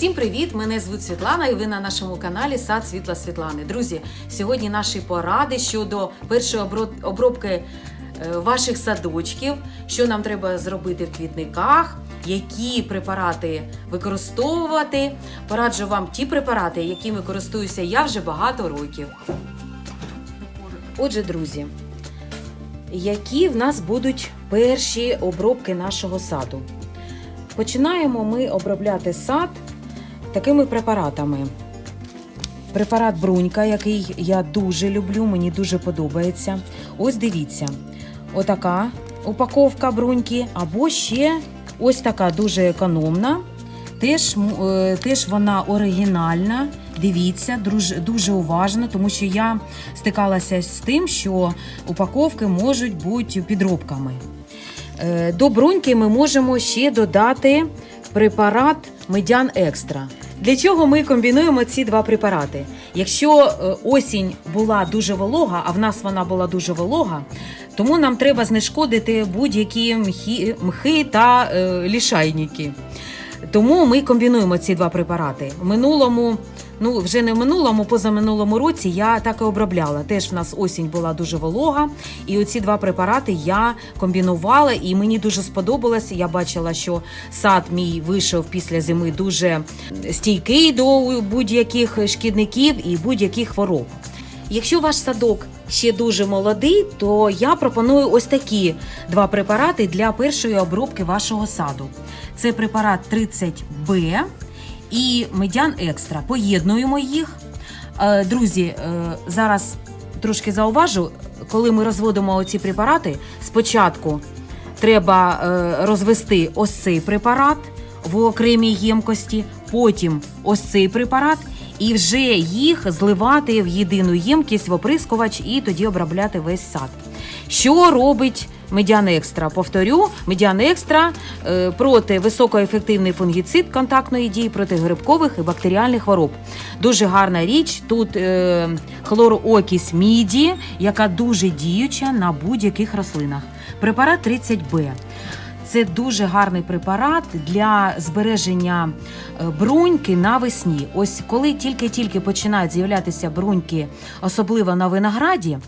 Всім привіт! Мене звуть Світлана, і ви на нашому каналі Сад Світла Світлани. Друзі, сьогодні наші поради щодо першої обробки е, ваших садочків, що нам треба зробити в квітниках, які препарати використовувати. Пораджу вам ті препарати, якими користуюся я вже багато років. Отже, друзі, які в нас будуть перші обробки нашого саду? Починаємо ми обробляти сад такими препаратами. Препарат брунька, який я дуже люблю, мені дуже подобається. Ось дивіться, отака упаковка бруньки, або ще ось така дуже економна. Теж, е, теж вона оригінальна. Дивіться, дуже, уважно, тому що я стикалася з тим, що упаковки можуть бути підробками. Е, До бруньки ми можемо ще додати препарат Медян Екстра. Для чого ми комбінуємо ці два препарати? Якщо е, осінь була дуже волога, а в нас вона була дуже волога, тому нам треба знешкодити будь-які мхи, та е, лішайники. Тому ми комбінуємо ці два препарати. В минулому, ну вже не в минулому, позаминулому році я так і обробляла. Теж в нас осінь була дуже волога, і оці два препарати я комбінувала, і мені дуже сподобалось. Я бачила, що сад мій вийшов після зими дуже стійкий до будь-яких шкідників і будь-яких хвороб. Якщо ваш садок ще дуже молодий, то я пропоную ось такі два препарати для першої обробки вашого саду. Це препарат 30Б і медян екстра. Поєднуємо їх. Е, Друзі, е, зараз трошки зауважу, коли ми розводимо оці препарати, спочатку треба е, розвести ось цей препарат в окремій ємкості, потім ось цей препарат, і вже їх зливати в єдину ємкість в оприскувач і тоді обробляти весь сад. Що робить Медіан Екстра? Повторю, Медіан Екстра е, проти високоефективний фунгіцид контактної дії проти грибкових і бактеріальних хвороб. Дуже гарна річ. Тут е, хлороокіс міді, яка дуже діюча на будь-яких рослинах. Препарат 30Б. Це дуже гарний препарат для збереження е, бруньки навесні. Ось коли тільки-тільки починають з'являтися бруньки, особливо на винограді,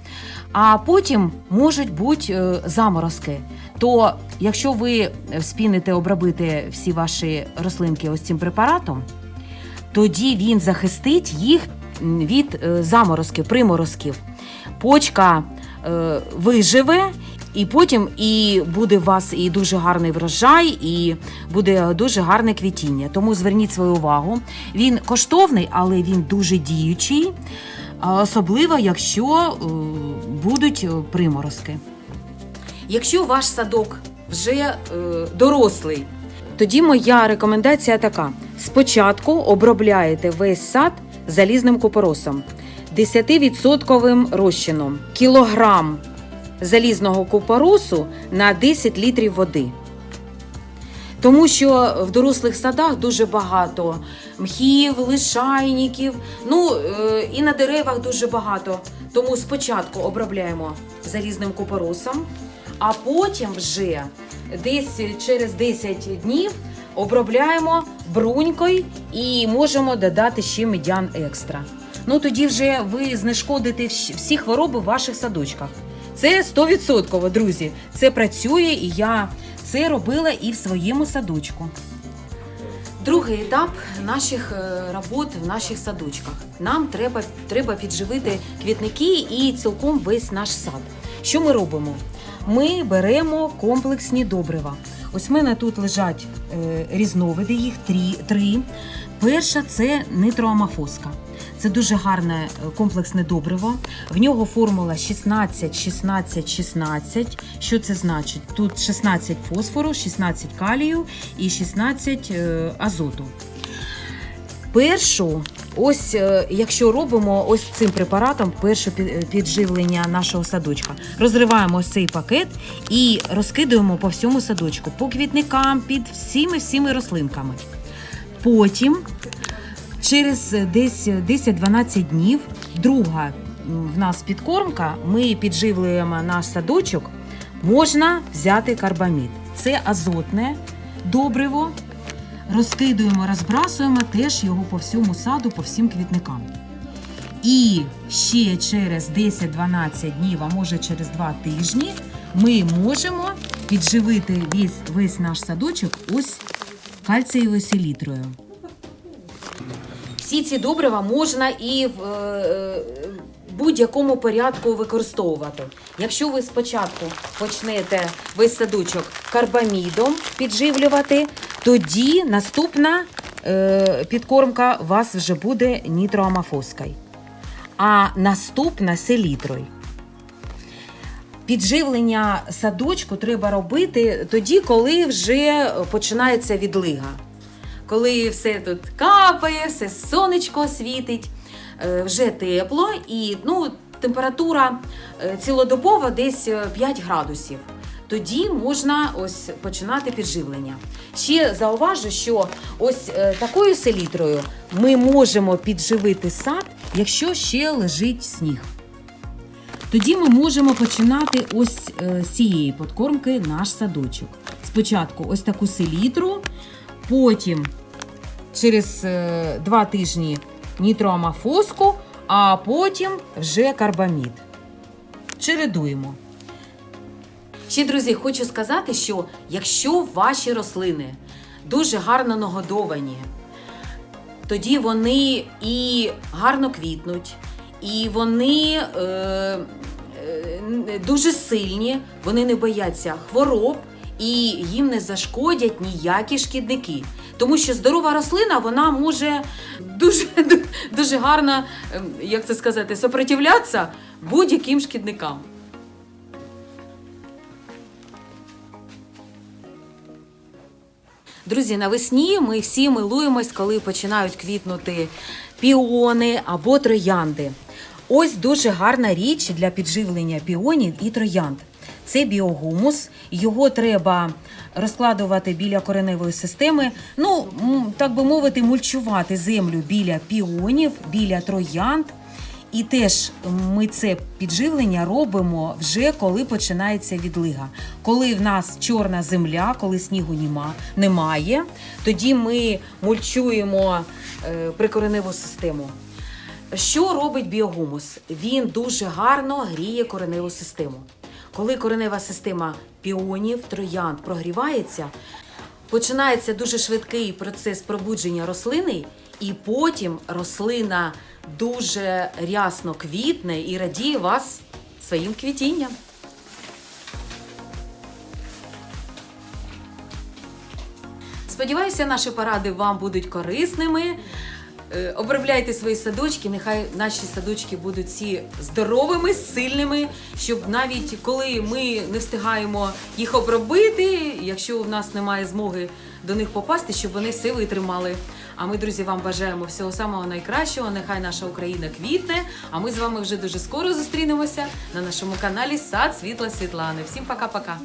а потім можуть бути е, заморозки. То якщо ви вспіните обробити всі ваші рослинки ось цим препаратом, тоді він захистить їх від е, заморозків, приморозків. Почка виживе, і потім і буде у вас і дуже гарний врожай, і буде дуже гарне квітіння. Тому зверніть свою увагу. Він коштовний, але він дуже діючий, особливо якщо е, будуть е, приморозки. Якщо ваш садок вже е, дорослий, тоді моя рекомендація така: спочатку обробляєте весь сад залізним купоросом, 10% розчином, кілограм залізного купоросу на 10 літрів води. Тому що в дорослих садах дуже багато мхів, лишайників, ну е, і на деревах дуже багато. Тому спочатку обробляємо залізним купоросом, а потім вже десь через 10 днів обробляємо брунькою і можемо додати ще медян екстра. Ну тоді вже ви знешкодите всі всі хвороби в ваших садочках. Це 100%, друзі. Це працює, і я це робила і в своєму садочку. Другий етап наших е, робот в наших садочках. Нам треба, треба підживити квітники і цілком весь наш сад. Що ми робимо? Ми беремо комплексні добрива. Ось в мене тут лежать е, різновиди, їх три. три. Перша це нитроамофоска. Це дуже гарне е, комплексне добриво. В нього формула 16, 16, 16. Що це значить? Тут 16 фосфору, 16 калію і 16 е, азоту. Першу, ось е, якщо робимо ось цим препаратом перше підживлення нашого садочка, розриваємо ось цей пакет і розкидуємо по всьому садочку, по квітникам, під всіми всіми рослинками. Потім через десь 10-12 днів друга в нас підкормка, ми підживлюємо наш садочок, можна взяти карбамід. Це азотне добриво, розкидуємо, розбрасуємо теж його по всьому саду, по всім квітникам. І ще через 10-12 днів, а може через 2 тижні, ми можемо підживити весь, весь наш садочок ось кальцієвою селітрою. Всі ці добрива можна і в е, будь-якому порядку використовувати. Якщо ви спочатку почнете весь садочок карбамідом підживлювати, тоді наступна е, підкормка у вас вже буде нітроамофоскою, а наступна селітрою. Підживлення садочку треба робити тоді, коли вже починається відлига. Коли все тут капає, все сонечко світить, е, вже тепло і ну, температура е, цілодобова десь е, 5 градусів. Тоді можна ось починати підживлення. Ще зауважу, що ось е, такою селітрою ми можемо підживити сад, якщо ще лежить сніг. Тоді ми можемо починати ось е, з цієї подкормки наш садочок. Спочатку ось таку селітру, потім через е, два тижні нітроамофоску, а потім вже карбамід. Чередуємо. Ще, друзі, хочу сказати, що якщо ваші рослини дуже гарно нагодовані, тоді вони і гарно квітнуть, і вони е, е, дуже сильні, вони не бояться хвороб і їм не зашкодять ніякі шкідники. Тому що здорова рослина вона може дуже, дуже гарно, ем, як це сказати, сопротивлятися будь-яким шкідникам. Друзі, навесні ми всі милуємось, коли починають квітнути піони або троянди. Ось дуже гарна річ для підживлення піонів і троянд. Це біогумус. Його треба розкладувати біля кореневої системи. Ну, так би мовити, мульчувати землю біля піонів, біля троянд. І теж ми це підживлення робимо вже коли починається відлига. Коли в нас чорна земля, коли снігу нема, немає, тоді ми мульчуємо е, прикореневу систему. Що робить біогумус? Він дуже гарно гріє кореневу систему. Коли коренева система піонів, троянд прогрівається, починається дуже швидкий процес пробудження рослини, і потім рослина дуже рясно квітне і радіє вас своїм квітінням. Сподіваюся, наші поради вам будуть корисними. Е, Обробляйте свої садочки, нехай наші садочки будуть всі здоровими, сильними, щоб навіть коли ми не встигаємо їх обробити, якщо в нас немає змоги до них попасти, щоб вони сили тримали. А ми, друзі, вам бажаємо всього самого найкращого. Нехай наша Україна квітне. А ми з вами вже дуже скоро зустрінемося на нашому каналі Сад Світла Світлани. Всім пока-пока.